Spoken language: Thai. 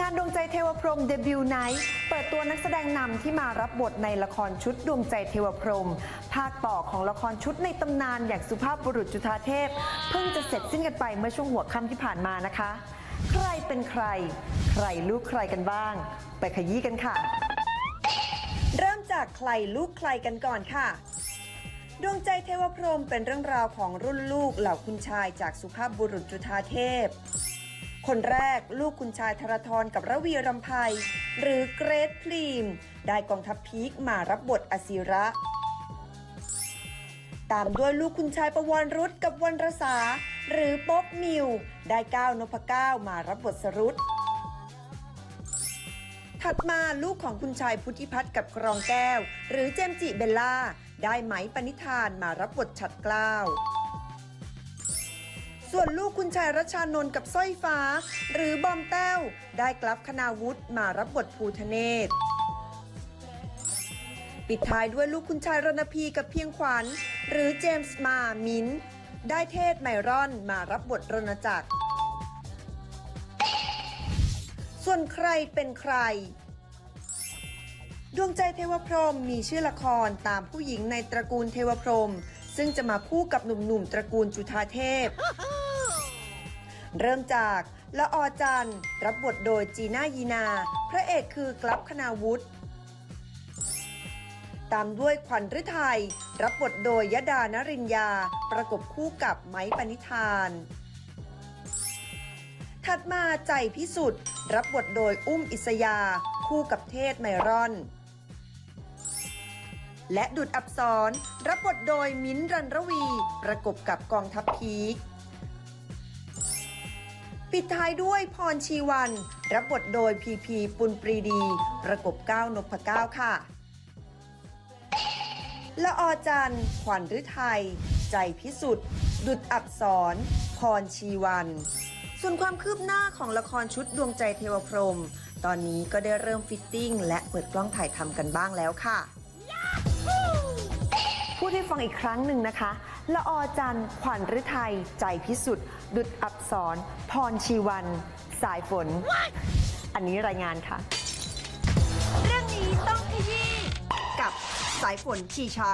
งานดวงใจเทวพรหมเดบิวต์ไนท์เปิดตัวนักแสดงนำที่มารับบทในละครชุดดวงใจเทวพรหมภาคต่อของละครชุดในตำนานอย่างสุภาพบุรุษจุฑาเทพ เพิ่งจะเสร็จสิ้นกันไปเมื่อช่วงหัวค่ำที่ผ่านมานะคะ ใครเป็นใคร ใครลูกใครกันบ้าง ไปขยี้กันค่ะ เริ่มจากใครลูกใครกันก่อนค่ะดวงใจเทวพรหมเป็นเรื่องราวของรุ่นลูกเหล่าคุณชายจากสุภาพบุรุษจุฑาเทพ คนแรกลูกคุณชายธรทรกับระวีรำไพหรือเกรทพลีม ได้กองทัพพีคมารับบทอศิระ ตามด้วยลูกคุณชายประวรรุษกับวรรณรสา หรือป๊อบมิว ได้ก้าวนพก้าวมารับบทสรุตถัดมาลูกของคุณชายพุทธิพัฒน์กับกรองแก้ว หรือเจมจิเบลล่า ได้ไหมปณิธานมารับบทฉัดกล้า ส่วนลูกคุณชายรัชานนท์กับสร้อยฟ้า หรือบอมแต้ว ได้กลับคณาวุฒิมารับบทภูทะเนศปิดท้ายด้วยลูกคุณชายรณพีกับเพียงขวัญ หรือเจมส์มามินได้เทศไมรอนมารับบทรณจักร ส่วนใครเป็นใคร ดวงใจเทวพรหมมีชื่อละครตามผู้หญิงในตระกูลเทวพรหมซึ่งจะมาคู่กับหนุ่มๆตระกูลจุฑาเทพ เริ่มจากละออจันรับบทโดยจีน่ายีนา พระเอกคือกลับคณาวุฒิตามด้วยขวัญฤทัยรับบทโดยยดานรินยาประกบคู่กับไม้ปณิธาน ถัดมาใจพิสุทธิ์รับบทโดยอุ้มอิสยา คู่กับเทศไมรอน และดุดอับสรรับบทโดยมิ้นรันระวี ประกบกับกองทัพพีค ปิดท้ายด้วยพรชีวัน รับบทโดยพีพีปุณปรีดี ประกบก้าวนพก้าวค่ะ ละออจันทร์ขวัญฤทัย ใจพิสุทธิ์ ดุดอับสรพรชีวัน ส่วนความคืบหน้าของละครชุดดวงใจเทวพรหมตอนนี้ก็ได้เริ่มฟิตติ้ง และเปิดกล้องถ่ายทำกันบ้างแล้วค่ะ พูดให้ฟังอีกครั้งหนึ่งนะคะ ละออจันทร์ขวัญฤทัย ใจพิสุทธิ์ดุดอับสรพรชีวัน สายฝน อันนี้รายงานค่ะ เรื่องนี้ต้องขยี้กับสายฝนชีชา